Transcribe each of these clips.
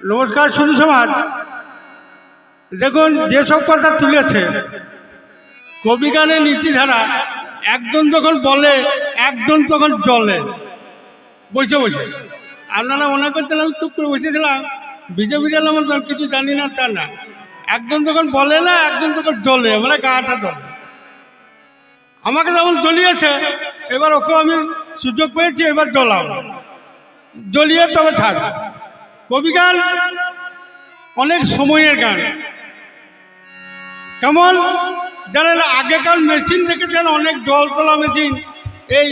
নমস্কার শুধু সমাজ। দেখুন যেসব কথা তুলেছে কবিগানের নীতিধারা, একজন যখন বলে, একজন তখন জলে বসে বসে। আপনারা মনে করতেন আমি চুপ করে বসেছিলাম, বিজেপি গেলে আমার কিছু জানি না, তা না। একজন যখন বলে না, একজন তখন জলে মানে গাটা জলে আমাকে যেমন জ্বলিয়েছে, এবার ওকে আমি সুযোগ পেয়েছি, এবার জ্বলাও জ্বলিয়ে তবে থাক কবিগান অনেক সময়ের গান। কেমন জানেন আগেকার মেশিন থেকে যেন অনেক জল তোলা মেশিন এই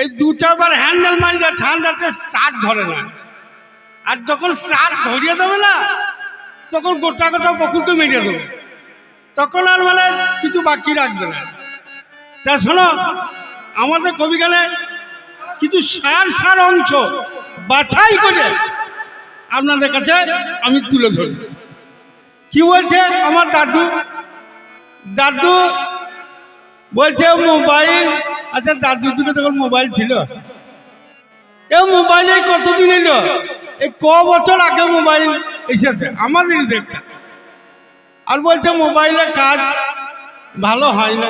এই দু চারবার হ্যান্ডেল মারলে ঠান্ডাতে চার ধরে না। আর যখন চার ধরিয়ে দেবে না, তখন গোটা গোটা বকুলকে মেরে দেবে। তখন আর মানে কিছু বাকি রাখবে না। তা শোনো, আমাদের কবিগানে কিছু সার সার অংশ বাছাই করে আপনাদের কাছে আমি তুলে ধরি। কি বলছে আমার দাদু? দাদু বলছে, মোবাইল আচ্ছা দাদুর দিকে তখন মোবাইল ছিল। এ মোবাইলে কতদিন এলো? এই ক বছর আগে মোবাইল এসেছে, আমাদেরই দেখতে। আর বলছে মোবাইলে কাজ ভালো হয় না।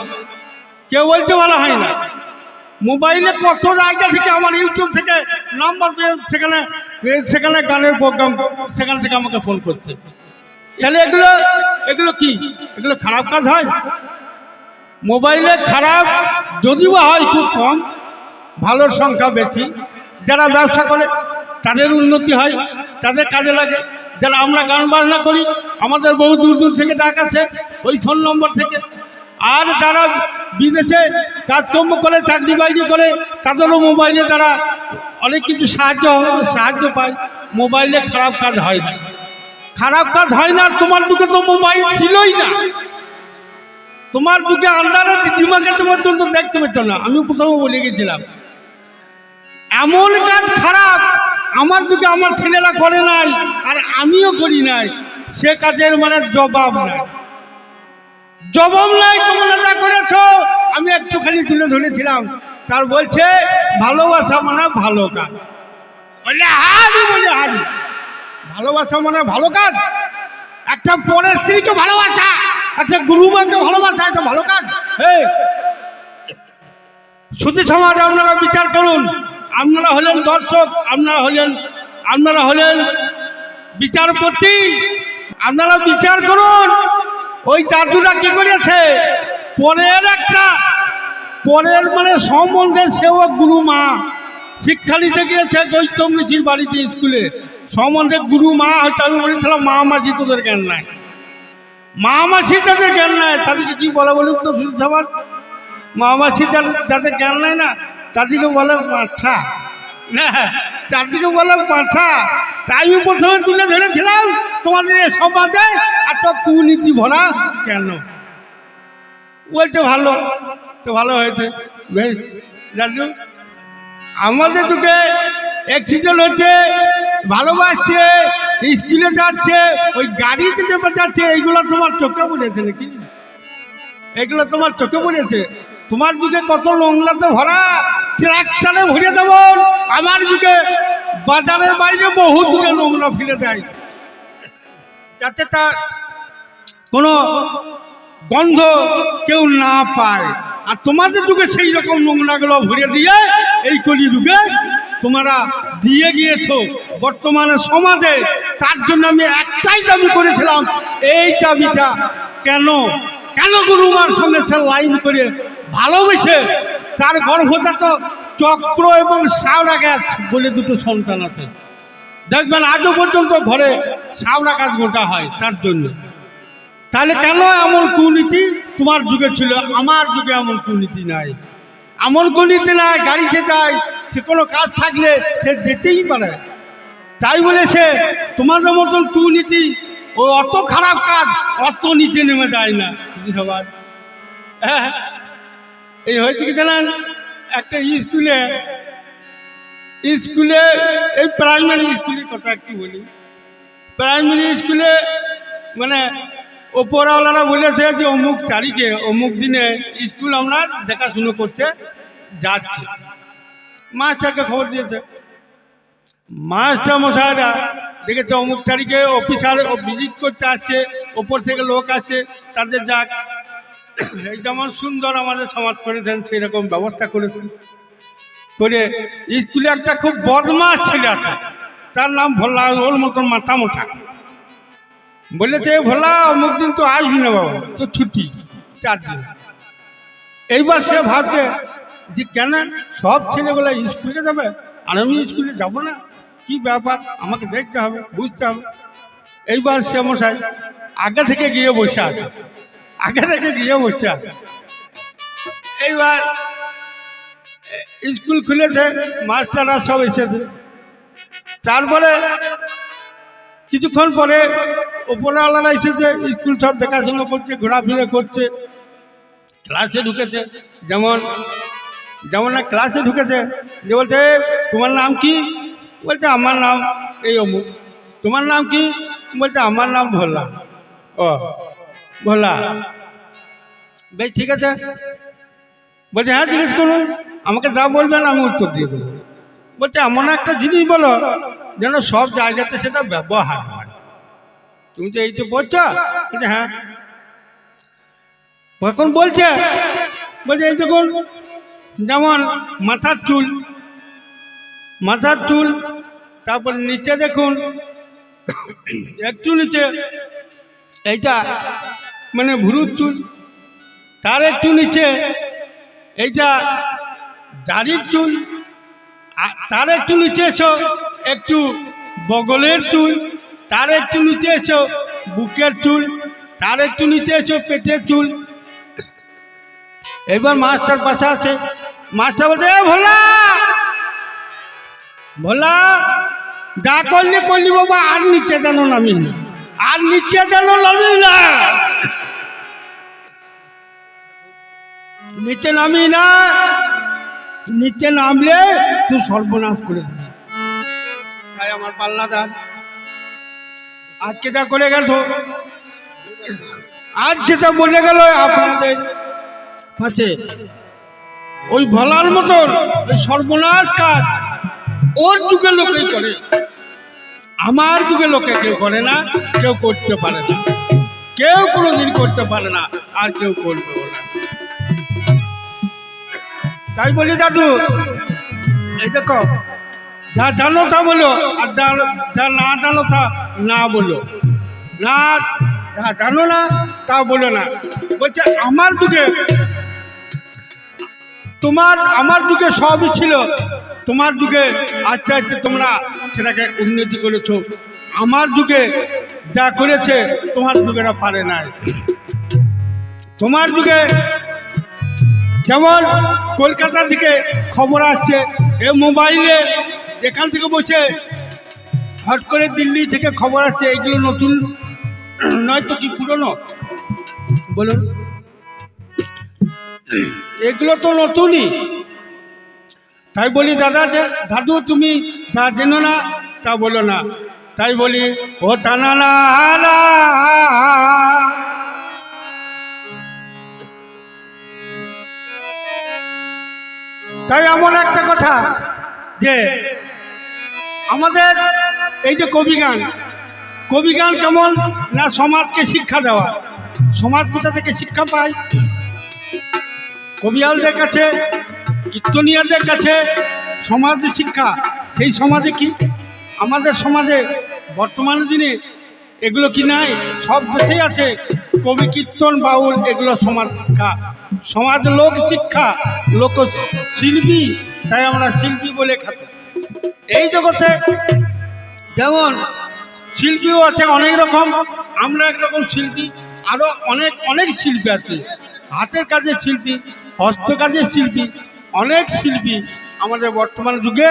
কেউ বলছে, ভালো হয় না। মোবাইলে কত জায়গা থেকে, আমার ইউটিউব থেকে নাম্বার পেয়ে সেখানে সেখানে গানের প্রোগ্রাম, সেখান থেকে আমাকে ফোন করছে। তাহলে এগুলো এগুলো কি? এগুলো খারাপ কাজ হয়? মোবাইলে খারাপ, যদিও হয় খুব কম ভালোর সংখ্যা বেশি। যারা ব্যবসা করে, তাদের উন্নতি হয়, তাদের কাজে লাগে। যারা আমরা গান বাজনা করি, আমাদের বহু দূর দূর থেকে ডাক আছে ওই ফোন নম্বর থেকে। আর যারা বিদেশে কাজকর্ম করে, চাকরি বাকরি করে, তাদেরও মোবাইলে তারা অনেক কিছু সাহায্য সাহায্য পায় মোবাইলে খারাপ কাজ হয় না। খারাপ কাজ হয় না, তোমার দিকে তো মোবাইল ছিলই না। তোমার বুকে আন্দারে দিদিমাকে তো পর্যন্ত দেখতে পেত না। আমি প্রথমে বলে গেছিলাম, এমন কাজ খারাপ, আমার দিকে আমার ছেলেরা করে নাই, আর আমিও করি নাই। সে কাজের মানে জবাব নাই। জবাব নাই, তোমরা যা করেছ, আমি একটুখানি তুলে ধরেছিলাম। তার বলছে, ভালোবাসা মানে ভালো কাজ। বললে হারি বলে হারি ভালোবাসা মানে ভালো কাজ? একটা পরের স্ত্রীকে ভালোবাসা, একটা গুরুমাকে ভালোবাসা একটা ভালো কাজ? এই শুধু সমাজ, আপনারা বিচার করুন। আপনারা হলেন দর্শক, আপনারা হলেন আপনারা হলেন বিচারপতি। আপনারা বিচার করুন। ওই দাদুরা কি করেছে? পরের একটা পরের মানে সম্বন্ধে সেও গুরু মা। শিক্ষা নিতে গিয়েছে গৌতম ঋষির বাড়িতে স্কুলে। সম্বন্ধে গুরু মা হয়তো আমি বলেছিলাম, মা মাঝি তোদের জ্ঞান নাই। মা মাসি তাদের জ্ঞান নাই, তাদেরকে কি বলা বলুন তো সবার মা মাসি যাদের জ্ঞান নাই না? তাদেরকে বলে মাঠা। না চারদিকে বলে মাঠা। তাই আমি প্রথমে তুলে ধরেছিলাম, তোমাদের এ সমাজে এত কুনীতি ভরা কেন? বলছে ভালো। তো ভালো হয়েছে। বেশ আমাদের তোকে অ্যাক্সিডেন্ট হচ্ছে, ভালোবাসছে স্কুলে যাচ্ছে, ওই গাড়িতে চেপে যাচ্ছে, এইগুলো তোমার চোখে পড়েছে নাকি? এগুলো তোমার চোখে পড়েছে? তোমার দিকে কত নোংরাতে ভরা, ট্রাক্টরে ভরে দেব, আমার দিকে বাজারের বাইরে বহু দিকে নোংরা ফেলে দেয়। যাতে তার কোনো গন্ধ কেউ না পায়। আর তোমাদের যুগে সেই রকম নোংরাগুলো ভরে দিয়ে এই কলি যুগে তোমরা দিয়ে গিয়েছো। বর্তমানে সমাজে তার জন্য আমি একটাই দাবি করেছিলাম, এই দাবিটা কেন? কেন গুরুমার সঙ্গে লাইন করে ভালোবেসে তার গর্ভজাত চক্র এবং শাওড়া গাছ বলে দুটো সন্তান আছে। দেখবেন আজও পর্যন্ত ঘরে শাওড়া গাছ গোটা হয় তার জন্য। তাহলে কেন এমন কুনীতি? তোমার যুগে ছিল, আমার যুগে এমন কুনীতি নাই। এমন কুনীতি নাই, গাড়ি যায় সে কোনো কাজ থাকলে সে যেতেই পারে। তাই বলেছে, তোমাদের মতন কুনীতি ও অত খারাপ কাজ অত নিচে নেমে যায় না। সবার হ্যাঁ। এই হয়েছে কি জানেন? একটা স্কুলে স্কুলে, এই প্রাইমারি স্কুলের কথা একটু বলি। প্রাইমারি স্কুলে মানে ওপরওয়ালারা বলেছে যে অমুক তারিখে, অমুক দিনে স্কুল আমরা দেখাশুনো করতে যাচ্ছি। মাস্টারকে খবর দিয়েছে। মাস্টার মশাইরা দেখেছে অমুক তারিখে অফিসার ভিজিট করতে আসছে, ওপর থেকে লোক আছে তাদের যাক। এই যেমন সুন্দর আমাদের সমাজ করেছেন সেই রকম ব্যবস্থা করেছেন। করে স্কুলে একটা খুব বদমাস ছেলে আছে, তার নাম ভোলা ওর মতন মাথা মোটা বলেছে ভোলা, অমুক দিন তো আসবি না বাবা, তো ছুটি, চার দিন। এইবার সে ভাবছে যে কেন সব ছেলেগুলো স্কুলে যাবে আর আমি স্কুলে যাব না? কি ব্যাপার? আমাকে দেখতে হবে, বুঝতে হবে। এইবার সে মশাই আগে থেকে গিয়ে বসে আছে, আগে থেকে গিয়ে বসে আছে। এইবার স্কুল খুলেছে, মাস্টাররা সব এসেছে। তারপরে কিছুক্ষণ পরে ওপরওয়ালারা এসেছে স্কুল সব দেখাশোনা করছে, ঘোরাফেরা করছে, ক্লাসে ঢুকেছে। যেমন যেমন না, ক্লাসে ঢুকেছে, যে বলছে তোমার নাম কি? বলছে, আমার নাম এই অমুক। তোমার নাম কি? বলছে, আমার নাম ভোলা। ও, ভোলা। বেশ, ঠিক আছে। বলছে হ্যাঁ জিজ্ঞেস করুন। আমাকে যা বলবেন, আমি উত্তর দিয়ে দেবো। বলছে, এমন একটা জিনিস বলো যেন সব জায়গাতে সেটা ব্যবহার হয়। তুমি তো এই তো বলছো হ্যাঁ। এখন বলছে বলছে, এই দেখুন, যেমন মাথার চুল মাথার চুল, তারপর নিচে দেখুন, একটু নিচে, এইটা মানে ভুরুর চুল, তার একটু নিচে, এইটা দাড়ির চুল তার একটু নিচে এসো একটু বগলের চুল, তার একটু নিচে এসো, বুকের চুল, তার একটু নিচে এসো, পেটের চুল। এবার মাস্টার পাশে আছে। মাস্টার বলছে, "এ ভোলা! ভোলা! যা করলি করলি বাবা, আর নিচে যেন নামি আর নিচে যেন নামি না। নিচে নামি না, নিচে নামলে তুই সর্বনাশ করে তাই আমার পাল্লাদার আজকে যা করে গেল, আজ যেটা বলে গেল, আপনাদের আছে ওই ভোলার মতন, ওই সর্বনাশ কাজ ওর যুগে লোকেই করে। আমার যুগে লোকে কেউ করে না, কেউ করতে পারে না। কেউ কোনোদিন করতে পারে না, আর কেউ করবে না। তাই বলি দাদু, এই দেখো যা জানো তা বলো, আর যা- না জানো তা না বলো। না যা জানো না তা বলো না। বলছে, আমার যুগে তোমার, আমার যুগে সবই ছিল। তোমার যুগে আস্তে আস্তে তোমরা সেটাকে উন্নতি করেছ। আমার যুগে যা করেছে, তোমার যুগেরা পারে নাই। তোমার যুগে যেমন কলকাতা থেকে খবর আসছে, এ মোবাইলে এখান থেকে বসে হট করে দিল্লি থেকে খবর আসছে এগুলো নতুন। নয় তো কি পুরনো? বলুন। এগুলো তো নতুনই। তাই বলি, দাদা দাদু, তুমি তা জেনো না, তা বলো না। তাই বলি, ও টানা না না। তাই এমন একটা কথা যে আমাদের এই যে কবিগান কবিগান কেমন? না সমাজকে শিক্ষা দেওয়া। সমাজ কোথা থেকে শিক্ষা পায়? কবিয়ালদের কাছে, কীর্তনিয়াদের কাছে সমাজ শিক্ষা। সেই সমাজে কি? আমাদের সমাজে বর্তমান দিনে এগুলো কি নাই? সব দেশেই আছে। কবি কীর্তন, বাউল, এগুলো সমাজ শিক্ষা। সমাজ লোক শিক্ষা, লোক শিল্পী, তাই আমরা শিল্পী বলে খাত এই জগতে যেমন শিল্পীও আছে অনেক রকম, আমরা একরকম শিল্পী আরও অনেক অনেক শিল্পী আছে। হাতের কাজের শিল্পী হস্তকাজের শিল্পী, অনেক শিল্পী আমাদের বর্তমান যুগে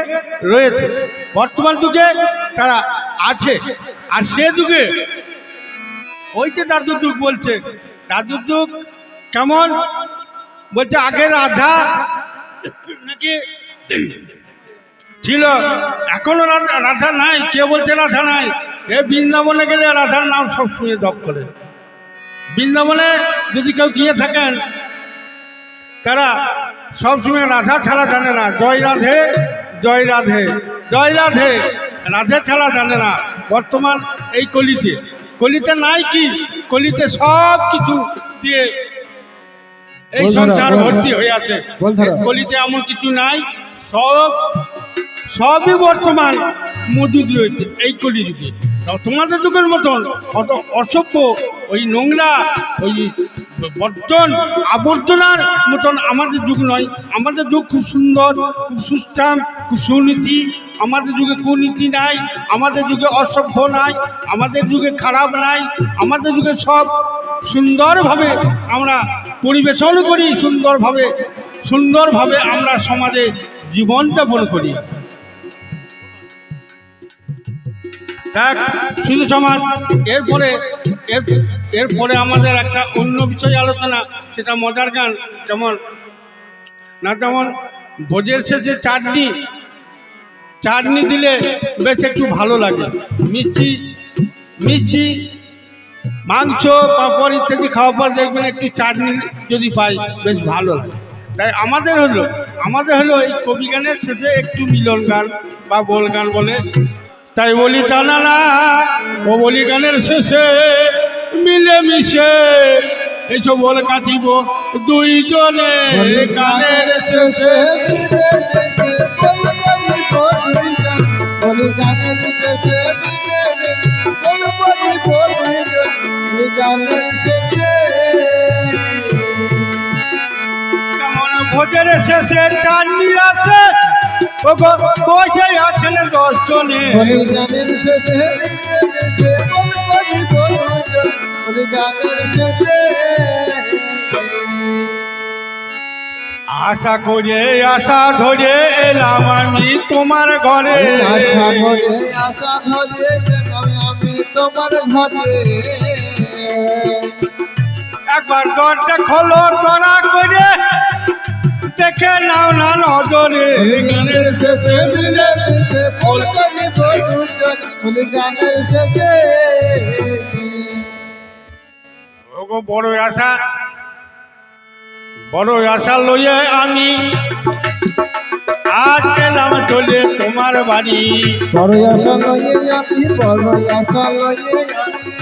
রয়েছে। বর্তমান যুগে তারা আছে, আর সে যুগে ওই যে দাদুর যুগ বলছে, দাদুর যুগ কেমন? বলছে আগের রাধা নাকি ছিল। এখনও রাধা রাধা নাই কে বলছে রাধা নাই। এ বৃন্দাবনে গেলে রাধার নাম সবসময় জপ করে। বৃন্দাবনে যদি কেউ গিয়ে থাকেন তারা সবসময় রাধা ছাড়া জানে না। জয় রাধে জয় রাধে জয় রাধে। রাধে ছাড়া জানে না। বর্তমান এই কলিতে। কলিতে নাই কি? কলিতে সব কিছু দিয়ে এই সংসার ভর্তি হয়ে আছে। কলিতে এমন কিছু নাই। সব সবই বর্তমান মজুদ রয়েছে, এই কলিযুগে। তোমাদের যুগের মতন অত অসভ্য ওই নোংরা, ওই বর্জন, আবর্জনার মতন আমাদের যুগ নয়। আমাদের যুগ খুব সুন্দর, খুব সুস্থান, খুব সুনীতি। আমাদের যুগে কুনীতি নাই, আমাদের যুগে অসভ্য নাই, আমাদের যুগে খারাপ নাই, আমাদের যুগে সব সুন্দরভাবে আমরা পরিবেশন করি, সুন্দরভাবে সুন্দরভাবে আমরা সমাজে জীবনযাপন করি। দেখ, শুধু সমাজ। এরপরে, এর, এরপরে আমাদের একটা অন্য বিষয় আলোচনা, সেটা মজার গান। যেমন না যেমন ভোজের শেষে চাটনি। চাটনি দিলে বেশ একটু ভালো লাগে। মিষ্টি মিষ্টি, মাংস, পাপড় ইত্যাদি খাওয়ার পর দেখবেন একটু চাটনি যদি পাই, বেশ ভালো লাগে। তাই আমাদের হলো আমাদের হলো এই কবি গানের শেষে একটু মিলন গান বা বল গান বলে। তাই বলি না ও বলি গানের শেষে মিলে মিশে এইসব বলে কাটিব দুইজনে। গানের শেষে কেমন চাটনি আছে ও গো বসে আছেন দশ জনে আশা করে আশা ধরে এলাম আমি তোমার ঘরে। আশা ধরে আশা ধরে আমি তোমার ঘরে। একবার দরজা খোলো তরা করে দেখে নাও না নজরে। গানের শেষে মিলে মিশে ফুল করি বন্ধুজন ফুল গানের শেষে। ওগো বড় আশা। বড় আশা লইয়ে আমি আজ গেলাম চলে তোমার বাড়ি। বড় আশা লইয়ে আমি বড় আশা লইয়ে আমি।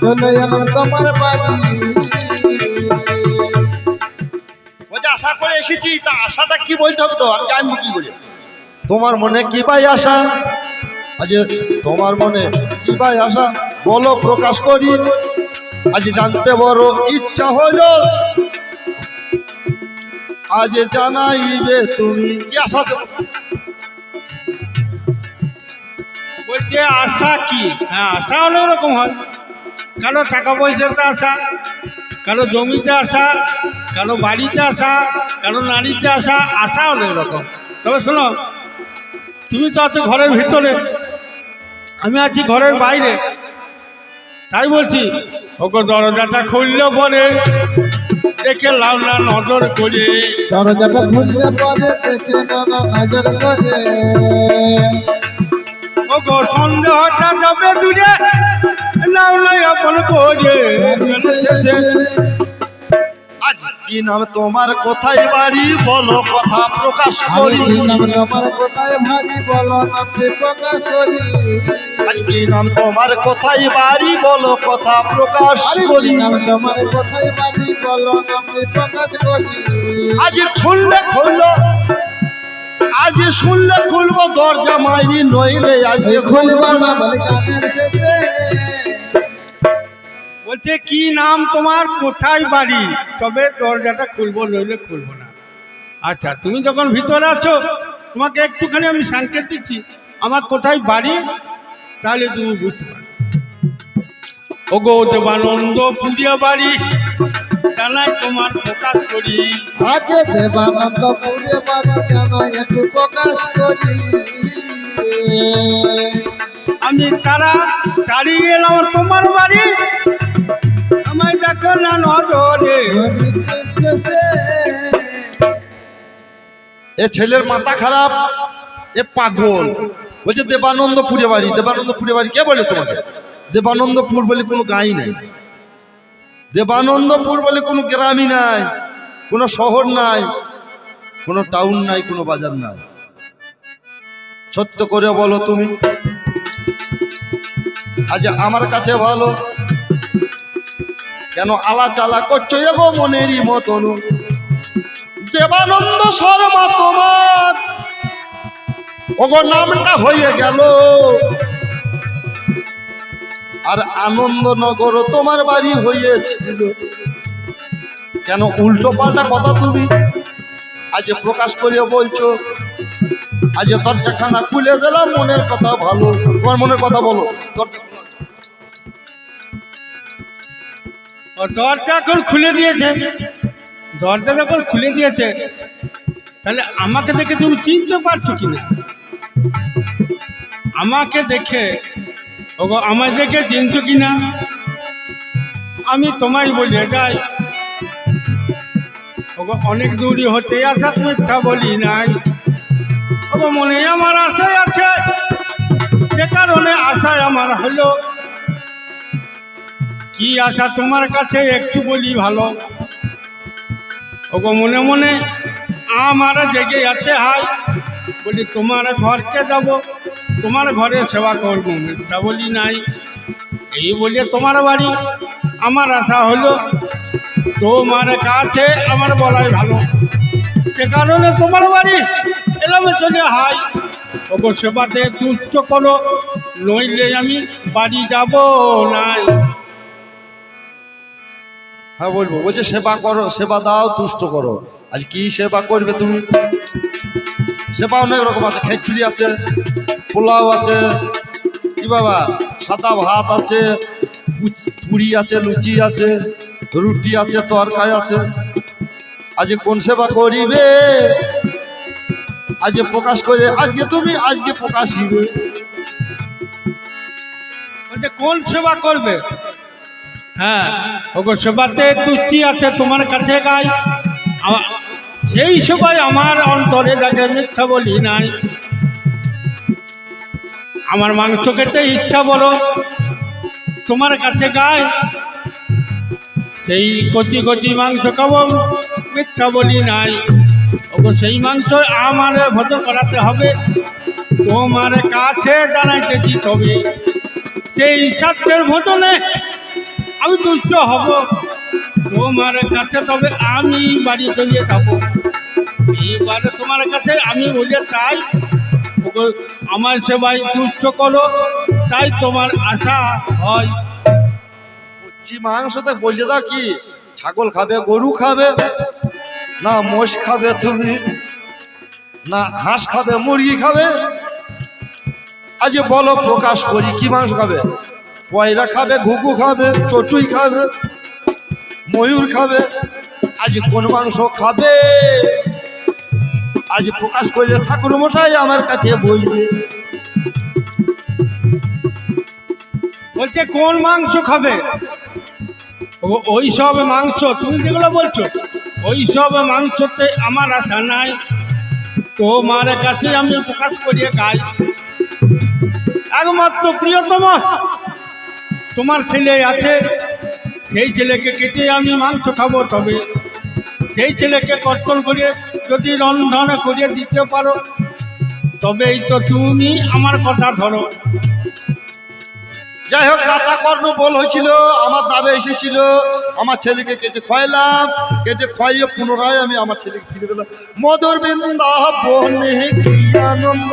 চলে এলাম তোমার বাড়ি। আশা করে এসেছি তা আশাটা কি বলতে হবে তো? আমি জানব কি করে? তোমার মনে কি পাই আশা? আজ তোমার মনে কি পাই আশা? বলো প্রকাশ করি। আজ জানতে বড় ইচ্ছা হইল আজ জানাইবে তুমি। কি আশা তো- বলছে আশা কি? হ্যাঁ আশা অনেক রকম হয়। কারও টাকা পয়সাতে আশা কারও জমিতে আসা কারও বাড়িতে আসা কারও নারীতে আসা আশা অনেক রকম। তবে শোনো তুমি তো আছো ঘরের ভিতরে। আমি আছি ঘরের বাইরে। তাই বলছি ওকে দরজাটা খুললে পরে দেখে লাউ না নজর করে। দরজাটা খুললে পরে দেখে নজর করে। ওগো সন্দেহটা যাবে দূরে লাউ নাই আপন করে। কি নাম তোমার? কোথায় বাড়ি? বলো কথা প্রকাশ করি। কি নাম তোমার? কোথায় ভারী বলো নামটি প্রকাশ করি। আজ কি নাম তোমার? কোথায় বাড়ি? বলো কথা প্রকাশ করি। নাম তোমার? কোথায় ভারী বলো নামটি প্রকাশ করি। আজ খুললে খুললো আজ শুনলে খুলবো দরজা মাইরি নইলে আজকে খুলবা না। না বলে গানের শেষে। বলছে কি নাম তোমার? কোথায় বাড়ি? তবে দরজাটা খুলবো নইলে খুলবো না। আচ্ছা তুমি যখন ভিতরে আছো তোমাকে একটুখানি আমি সংকেত দিচ্ছি। আমার কোথায় বাড়ি? তাহলে তুমি বুঝতে পারো ওগো দেবানন্দ পুরিয়া বাড়ি। জানাই তোমার প্রকাশ করি। দেবানন্দ পুরে বাড়ি যেন একটু প্রকাশ করি। আমি তারা তাড়িয়ে এলাম তোমার বাড়ি। এ ছেলের মাথা খারাপ, এ পাগল। বলছে, দেবানন্দপুরে বাড়ি দেবানন্দপুরে বাড়ি। কে বলে তোমাকে? দেবানন্দপুর বলে কোনো গাঁই নাই। দেবানন্দপুর বলে কোনো গ্রামই নাই, কোনো শহর নাই, কোনো টাউন নাই, কোনো বাজার নাই। সত্য করে বলো তুমি। আজ আমার কাছে ভালো কেন আলা চালা করছ এগো মনেরই মতন? দেবানন্দ শর্মা তোমার। ওগো নামটা হয়ে গেল। আর আনন্দনগর তোমার বাড়ি হয়েছিল। কেন উল্টো পাল্টা কথা তুমি? আজ প্রকাশ করিয়া বলছো, আজ দরজাখানা খুলে দিলাম মনের কথা ভালো। তোমার মনের কথা বলো, দরজা ও দরজা এখন খুলে দিয়েছে। দরজা যখন খুলে দিয়েছে, তাহলে আমাকে দেখে তুমি চিনতে পারছ কি না আমাকে দেখে, ওগো, আমায় দেখে চিনছো কি না আমি তোমায় বলে যাই। ওগো, অনেক দূরই হতে আসা মিথ্যা বলি নাই। ওগো, মনে আমার আশায় আছে। যে কারণে আশায় আমার হলো। কি আশা তোমার কাছে? একটু বলি ভালো। ওগো, মনে মনে আমার জেগে আছে হাই। বলি, তোমার ঘরকে যাব। তোমার ঘরে সেবা করব। মিথ্যা বলি নাই। এই বলে তোমার বাড়ি। আমার আশা হলো, তোমার কাছে আমার বলাই ভালো। সে কারণে তোমার বাড়ি এলাম চলে হাই। ওগো, সেবাতে তুচ্ছ করো, নইলে আমি বাড়ি যাব নাই। হ্যাঁ বলব। বলছে, সেবা করো, সেবা দাও, তুষ্ট করো। আজ কি সেবা করবে তুমি? সেবা অনেক রকম আছে, খেচুড়ি আছে, পোলাও আছে, কি বাবা? সাদা ভাত আছে পুরি আছে, লুচি আছে, রুটি আছে, তরকারি আছে। আজ কোন সেবা করিবে? আজ প্রকাশ করে, আজকে তুমি, আজকে প্রকাশিবে। বলছে, কোন সেবা করবে? হ্যাঁ ওগো সেবাতে তুষ্টি আছে তোমার কাছে গাই। সেই সময় আমার অন্তরে দেখে মিথ্যা বলি নাই। আমার মাংস খেতে ইচ্ছা বলো, তোমার কাছে গায় সেই কচি কচি মাংস খাব, মিথ্যা বলি নাই। ওগো সেই মাংস আমার ভোজন করাতে হবে, তোমার কাছে জানাইতেছি তবে। সেই ছাত্রের ভোজনে আমি দুষ্ট হব। তোমার কাছে তবে আমি বাড়ি চলে যাব। এইবারে তোমার কাছে আমি বলে চাই আমার সেবাই তুচ্ছ করো, তাই তোমার আশা হয়। কচ্ছি মাংসতে বলছে দাও কি, ছাগল খাবে, গরু খাবে, না মোষ খাবে তুমি, না হাঁস খাবে, মুরগি খাবে। আজ বলো প্রকাশ করি, কি মাংস খাবে? পয়রা খাবে, ঘুঘু খাবে, চটুই খাবে, ময়ূর খাবে। আজ কোন মাংস খাবে? আজ প্রকাশ করলে ঠাকুর মশাই আমার কাছে বলবে। বলছে, কোন মাংস খাবে? ওই সব মাংস, তুমি যেগুলো বলছো, ওই সব মাংসতে আমার আশা নাই। তোমার কাছে আমি প্রকাশ করিয়ে গাই একমাত্র প্রিয়তম। তোমার ছেলে আছে, সেই ছেলেকে কেটে আমি মাংস খাব তবে। সেই ছেলেকে কর্তন করে যদি রন্ধন করে দিতে পারো, তবেই তো তুমি আমার কথা ধরো। যাই হোক দাতা কর্ণ বল হয়েছিল, আমার দ্বারে এসেছিল, আমার ছেলেকে কেটে খাইলাম কেটে খাইয়ে পুনরায় আমি আমার ছেলেকে ফিরে দিলাম। মধুর বৃন্দাবনে কি আনন্দ।